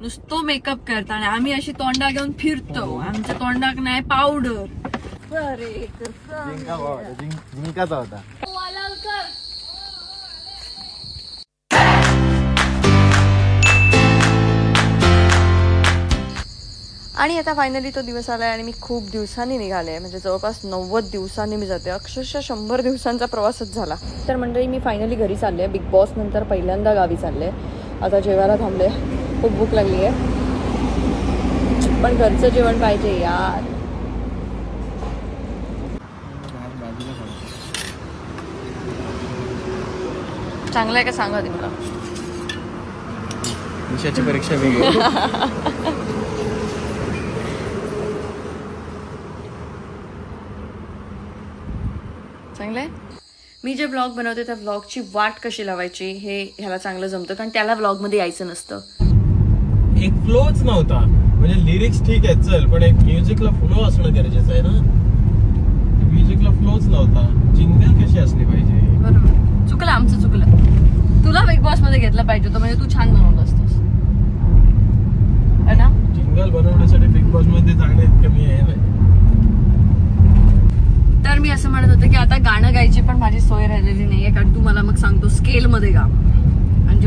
नुसतो makeup करता आणि आम्ही अशी तोंडा घेऊन फिरतो. आमच्या तोंडाक नाही पावडर जिंकाचा होता. आणि आता फायनली तो दिवस आलाय आणि मी खूप दिवसांनी निघाले म्हणजे जवळपास नव्वद दिवसांनी मी जाते. अक्षरशः शंभर दिवसांचा प्रवासच झाला. तर मंडळी मी फायनली घरी चालले बिग बॉस नंतर पहिल्यांदा गावी चालले आता जेवायला थांबले खूप भूक लागली आहे. पण घरचं जेवण पाहिजे यार. चांगलं आहे का सांगा ती मला? विषयाची परीक्षा वेगळी चांगलं आहे? मी जे ब्लॉग बनवते त्या ब्लॉगची वाट कशी लावायची हे ह्याला चांगलं जमतं कारण त्याला ब्लॉगमध्ये यायचं नसतं. एक फ्लोच नव्हता. म्हणजे लिरिक्स ठीक आहेत चल पण एक म्युझिकला फ्लो असणं गरजेचं आहे ना? म्युझिकला फ्लोच नव्हता. जिंगल कशी असली पाहिजे? बरोबर. चुकलं आमचं चुकलं. तुला बिग बॉसमध्ये घेतलं पाहिजे होतं म्हणजे तू छान बनवलं असतोस. है ना? जिंगल बनवण्यासाठी बिग बॉसमध्ये जाणे कमी आहे नाही तर मी असं म्हणत होते की आता गाणं गायची पण माझी सोय राहिलेली नाहीये कारण तू मला मग सांगतो स्केल मध्ये गा.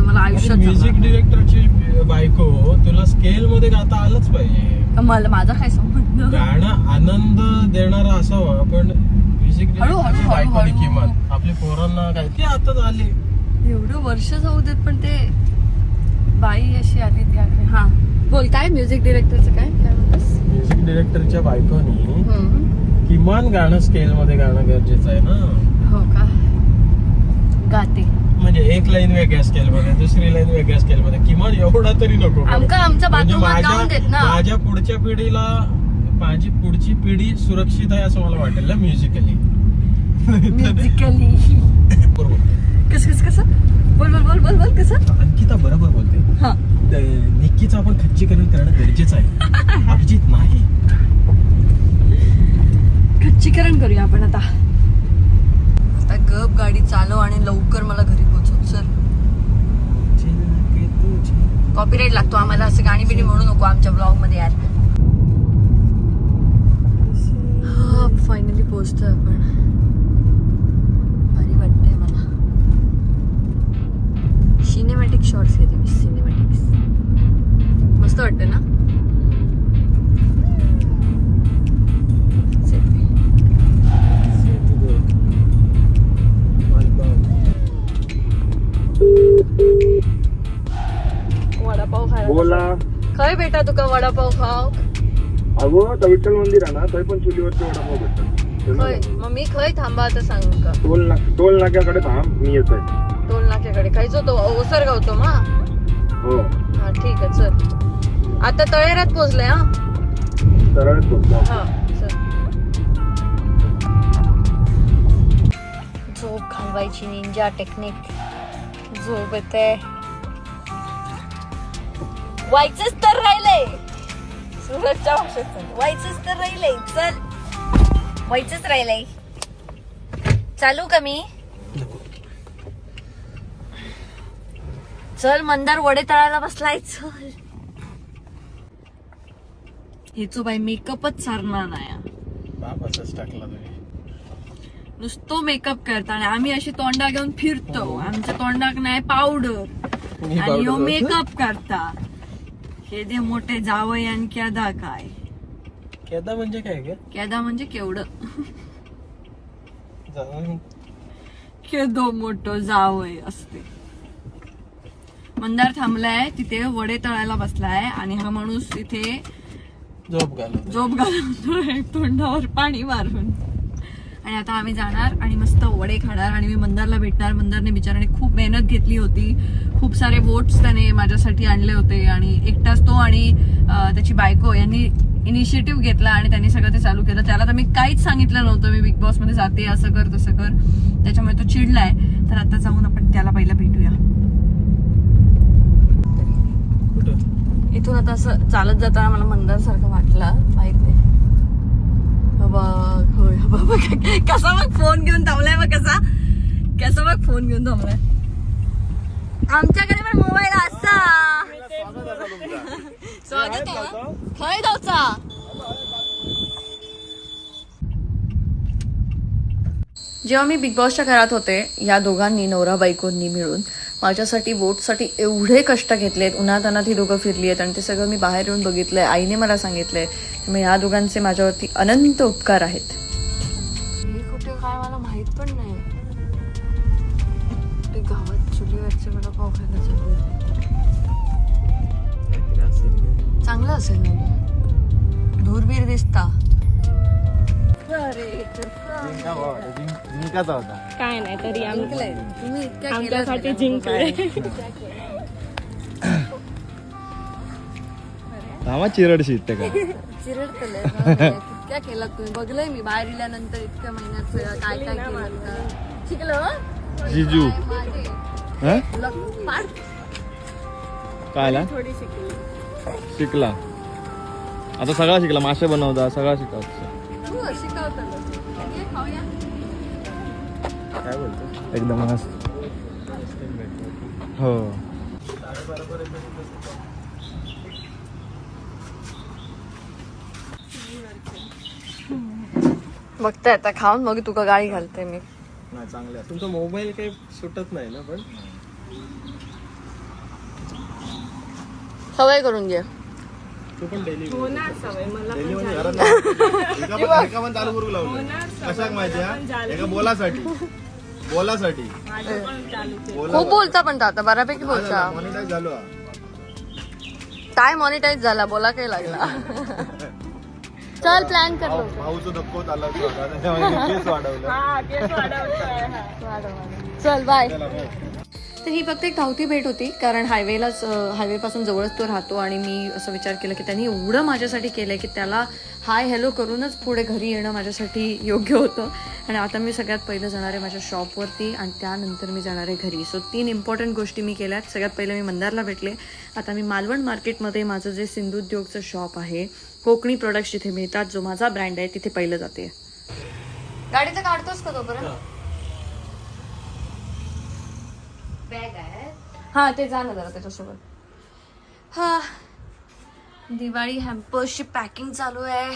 म्हणजे मला आयुष्यात म्युझिक. डिरेक्टरची बायको तुला स्केल मध्ये गाता आलंच पाहिजे. मला माझा काय संबंध? गाणं आनंद देणारा असावा पण म्युझिक डिरेक्टरची बायको. किमान. आपल्या पोरांना काय ते आता आले. एवढं वर्ष जाऊ देत पण ते बाई अशी आली त्या हा. बोल काय म्युझिक डिरेक्टरचं काय? म्युझिक डिरेक्टरच्या बायकोनी. किमान गाणं स्केल मध्ये गाणं गरजेचं आहे ना. हो का? गाते. म्हणजे एक लाईन वेगळ्या स्केल मध्ये दुसरी लाईन वेगळ्या स्केल मध्ये. किमान एवढा तरी नको. आमका म्हणजे बाथरूमात गाऊन देत ना. माझ्या पुढच्या पिढीला माझी पुढची पिढी सुरक्षित आहे असं मला वाटेल ना म्युझिकली म्युझिकली बरोबर. कस कस कसं? बोल बोल बोल बोल बोल कसं? अंकिता बरोबर बोलते. हा. निक्कीचं आपण खच्चीकरण करणं गरजेचं आहे. अभिजित नाही. खच्चीकरण करूया आपण आता. आता गप गाडी चालव आणि लवकर मला घरी पोहोचव सर. कॉपीराईट लागतो आम्हाला असं गाणी बिणी म्हणू नको आमच्या ब्लॉगमध्ये यार फायनली पोहोचतोय आपण. भारी वाटतंय मला. सिनेमॅटिक शॉर्ट्स घेते मी सिनेमॅटिक्स मस्त वाटतंय ना? खय बेटा तुका वडापाव खाव? अगो आता विठ्ठल मंदिर आहे ना थंय पण चुलीवरचे वडापाव भेटतात मग मी खय थांबा आता सांगू टोल नाक टोल नाक्याकडे थांब मी येत आहे टोल नाक्याकडे. खायचो तो ओसर गावतो मा? हो. हा ठीक आहे चल. आता तळेरात पोहोचले हा? सरळच बोलतो हा चल. झोप घालवायची निंजा टेक्निक झोप येते. व्हायचंच तर राहिलंय सुरतच्या भाषेत. व्हायचंच तर राहिलंय चल. व्हायचंच राहिलंय चालू का मी? चल मंदार वडे तळायला बसलाय. चल. हेचो बाई मेकअपच सारणार नाही. टाकला तुम्ही नुसतो मेकअप करता आणि आम्ही अशी तोंडा घेऊन फिरतो. आमच्या तोंडाक नाही पावडर आणि ह्यो मेकअप करता. हे दे मोठे जावई आणि क्यादा काय? केदा म्हणजे काय ग? क्यादा म्हणजे केवढं? जाऊन केदो मोठं जावई असते. मंदार थांबलाय तिथे वडे तळायला बसलाय आणि हा माणूस तिथे झोप घालत झोप घालवतोय तोंडावर पाणी मारून. आणि आता आम्ही जाणार आणि मस्त वडे खाणार आणि मी मंदारला भेटणार. मंदारने बिचाराने खूप मेहनत घेतली होती. खूप सारे वोट्स त्याने माझ्यासाठी आणले होते. आणि एकटाच तो आणि त्याची बायको यांनी इनिशिएटिव्ह घेतला आणि त्यांनी सगळं ते चालू केलं. त्याला तर मी काहीच सांगितलं नव्हतं. मी बिग बॉसमध्ये जाते असं कर तसं कर. त्याच्यामुळे तो चिडलाय. तर आता जाऊन आपण त्याला पहिला भेटूया. कुठं? इथून आता असं चालत जाताना मला मंदार सारखं वाटलं माहीत नाही होय, बघ, बघ. कसा मग फोन घेऊन थांबलाय मग कसा. कसा मग फोन घेऊन थांबलाय. आमच्याकडे पण मोबाईल असा. मागे तो खय धावचा? जेव्हा मी बिग बॉसच्या घरात होते या दोघांनी नवरा बायकोंनी मिळून माझ्यासाठी वोटसाठी एवढे कष्ट घेतलेत. उन्हातानात ही दोघं फिरली आहेत आणि ते सगळं मी बाहेर येऊन बघितलंय. आईने मला सांगितलंय त्यामुळे या दोघांचे माझ्यावरती अनंत उपकार आहेत. कुठे काय मला माहीत पण नाही. गावात चुलीवरचे मला पाव खायला चालू चांगलं असेल ना? दूरबीर दिसता. जिंकाचा होता. काय नाही तरी आम्ही इतक्या आमच्यासाठी जिंकले चिरडशी का. कितक्या केला तुम्ही. बघलंय मी बाहेर इल्यानंतर इतक्या महिन्यात काय काय केलं. शिकलो हं? जिजू. हा? कायला शिकली. आता सगळा शिकला. मासे बनवता सगळा तू शिकवतो. काय बोलतो? एकदम मस्त. हो. बघताय आता खाऊन मग तुका गाळी घालते मी. नाही चांगले तुमचा मोबाईल काही सुटत नाही ना पण? सवय करून घे. तू पण डेली होणार सवय मला डेली म्हणजे घरात नाही. एका पण एका पण चालू करू लावलं कशाक माहिती हा एका बोलासाठी. बोलासाठी. माझं पण चालू केलं. बोला खूप बोलता पण आता बऱ्यापैकी बोलता. मॉनिटाईज झालो. हा. काय मॉनिटाईज झाला? बोला काय लागला? चल प्लॅन कर भाऊ- भाऊचं धक्कोत आला वाढवलं हा हा. चला, बाय. तर ही फक्त एक धावती भेट होती कारण हायवेलाच हायवे पासून जवळच तो राहतो आणि मी असं विचार केला की त्यांनी एवढं माझ्यासाठी केलंय की त्याला हाय हॅलो करूनच पुढे घरी येणं माझ्यासाठी योग्य होतं. आणि आता मी सगळ्यात पहिलं जाणार आहे माझ्या शॉपवरती आणि त्यानंतर मी जाणार आहे घरी. सो तीन इम्पॉर्टंट गोष्टी मी केल्यात. सगळ्यात पहिलं मी मंदारला भेटले. आता मी मालवण मार्केटमध्ये माझं जे सिंधुद्योगचं शॉप आहे कोकणी प्रोडक्ट्स जिथे मिळतात जो माझा ब्रँड आहे तिथे पहिलं जाते. गाडीचं काढतोस का तोपर्यंत? हा ते जा ना जरा त्याच्यासोबत. हा. दिवाळी हॅम्पर्सची पॅकिंग चालू आहे.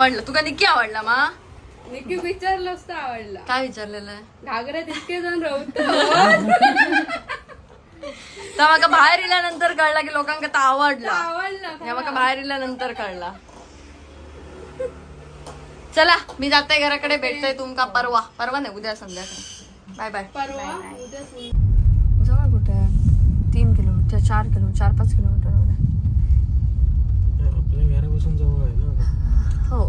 आवडलं. तुका निक्की आवडला मा? निकी विचारलं असतं आवडला. काय विचारलेलं आहे? घागऱ्यात इतके जण राहतो तर मग बाहेर इल्यानंतर कळला की लोकांका तो आवडला आवडला बाहेर इल्यानंतर कळला. चला मी जाते घराकडे भेटतोय तुमका परवा. परवा नाही उद्या संध्याकाळी. बाय बाय परवा जवळ कुठे? आहे तीन किलोमीटर चार किलोमीटर चार पाच किलोमीटर. आपल्या घरापासून जवळ आहे ना हो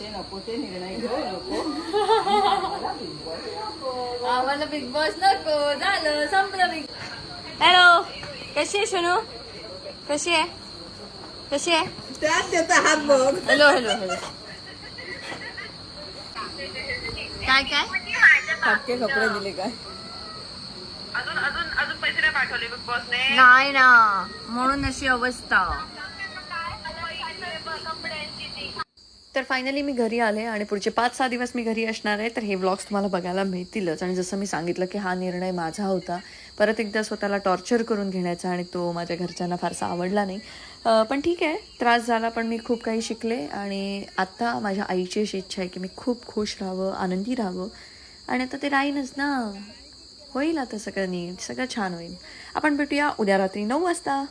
परत असे नको ते निर्णय घेऊ नको. आम्हाला बिग बॉस नको झालं संपलं बिग हॅलो कशी आहे शनू कशी आहे? कशी आहे? त्यात त्याचा हात बघ. Hello hello hello. काय काय? फाटके कपडे दिले काय? नाही ना म्हणून अशी अवस्था. तर फायनली मी घरी आले आणि पुढचे पाच सहा दिवस मी घरी असणार आहे. तर हे व्लॉग्स तुम्हाला बघायला मिळतीलच. आणि जसं मी सांगितलं की हा निर्णय माझा होता. परत एकदा स्वतःला टॉर्चर करून घेण्याचा आणि तो माझ्या घरच्यांना फारसा आवडला नाही. पण ठीक आहे. त्रास झाला पण मी खूप काही शिकले. आणि आत्ता माझ्या आईची अशी इच्छा आहे की मी खूप खुश राहावं आनंदी राहावं. आणि आता ते राहीनच ना. होईल आता सगळं नीट. सगळं छान होईल. आपण भेटूया उद्या रात्री नऊ वाजता.